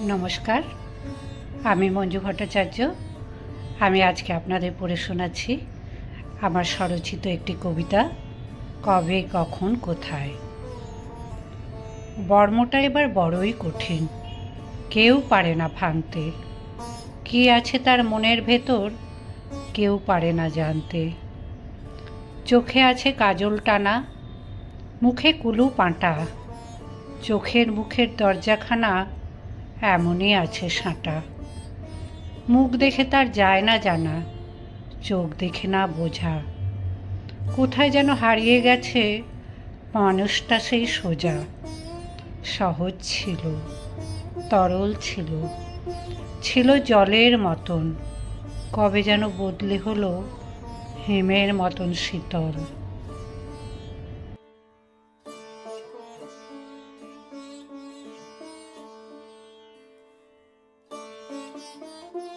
নমস্কার। আমি মঞ্জু ভট্টাচার্য। আমি আজকে আপনাদের পড়ে শোনাচ্ছি আমার স্বরচিত একটি কবিতা, কবে, কখন, কোথায়? বর্মটা এবার বড়ই কঠিন। কেউ পারে না ভাঙতে। কি আছে তার মনের ভেতর, কেউ পারে না জানতে। চোখে আছে কাজল টানা, মুখে কুলু পাঁটা। চোখের মুখের দরজাখানা এমনই আছে সাঁটা। মুখ দেখে তার যায় না জানা, চোখ দেখে না বোঝা। কোথায় যেন হারিয়ে গেছে মানুষটা সেই সোজা। সহজ ছিল, তরল ছিল ছিল জলের মতন। কবে যেন বদলে হলো হেমের মতন শীতল। Yeah, yeah, yeah.